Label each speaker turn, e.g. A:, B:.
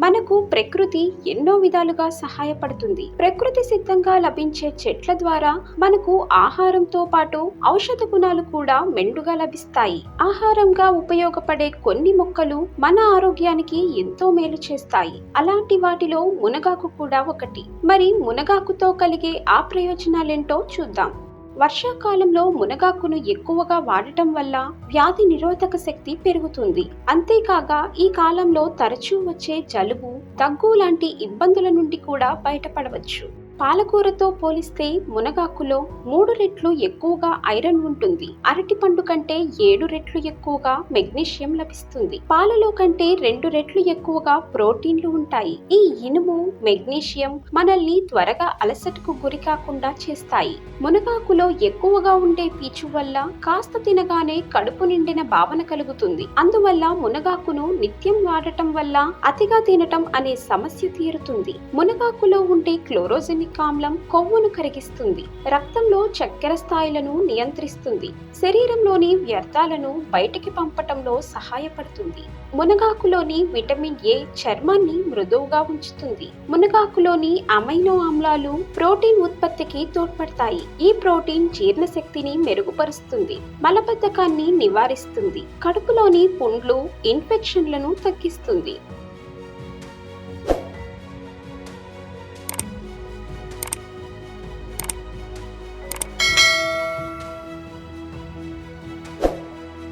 A: మనకు ప్రకృతి ఎన్నో విధాలుగా సహాయపడుతుంది. ప్రకృతి సిద్ధంగా లభించే చెట్ల ద్వారా మనకు ఆహారంతో పాటు ఔషధ గుణాలు కూడా మెండుగా లభిస్తాయి. ఆహారంగా ఉపయోగపడే కొన్ని మొక్కలు మన ఆరోగ్యానికి ఎంతో మేలు చేస్తాయి. అలాంటి వాటిలో మునగాకు కూడా ఒకటి. మరి మునగాకుతో కలిగే ఆ ప్రయోజనాలేంటో చూద్దాం. వర్షాకాలంలో మునగాకును ఎక్కువగా వాడటం వల్ల వ్యాధి నిరోధక శక్తి పెరుగుతుంది. అంతేకాక ఈ కాలంలో తరచూ వచ్చే జలుబు దగ్గు లాంటి ఇబ్బందుల నుండి కూడా బయటపడవచ్చు. పాలకూరతో పోలిస్తే మునగాకులో మూడు రెట్లు ఎక్కువగా ఐరన్ ఉంటుంది. అరటి పండు కంటే ఏడు రెట్లు ఎక్కువగా మెగ్నీషియం లభిస్తుంది. పాలలో కంటే రెండు రెట్లు ఎక్కువగా ప్రోటీన్లు ఉంటాయి. ఈ ఇనుము మెగ్నీషియం మనల్ని త్వరగా అలసటకు గురి కాకుండా చేస్తాయి. మునగాకులో ఎక్కువగా ఉండే పీచు వల్ల కాస్త తినగానే కడుపు నిండిన భావన కలుగుతుంది. అందువల్ల మునగాకును నిత్యం వాడటం వల్ల అతిగా తినటం అనే సమస్య తీరుతుంది. మునగాకులో ఉండే క్లోరోజెనిక్ ఆమ్లం కొవ్వును కరిగిస్తుంది. రక్తంలో చక్కెర స్థాయిలను నియంత్రిస్తుంది. శరీరంలోని వ్యర్థాలను బయటికి పంపటంలో సహాయపడుతుంది. మునగాకులోని విటమిన్ ఏ చర్మాన్ని మృదువుగా ఉంచుతుంది. మునగాకులోని అమైనో ఆమ్లాలు ప్రోటీన్ ఉత్పత్తికి తోడ్పడతాయి. ఈ ప్రోటీన్ జీర్ణశక్తిని మెరుగుపరుస్తుంది. మలబద్ధకాన్ని నివారిస్తుంది. కడుపులోని పుండ్లు ఇన్ఫెక్షన్లను తగ్గిస్తుంది.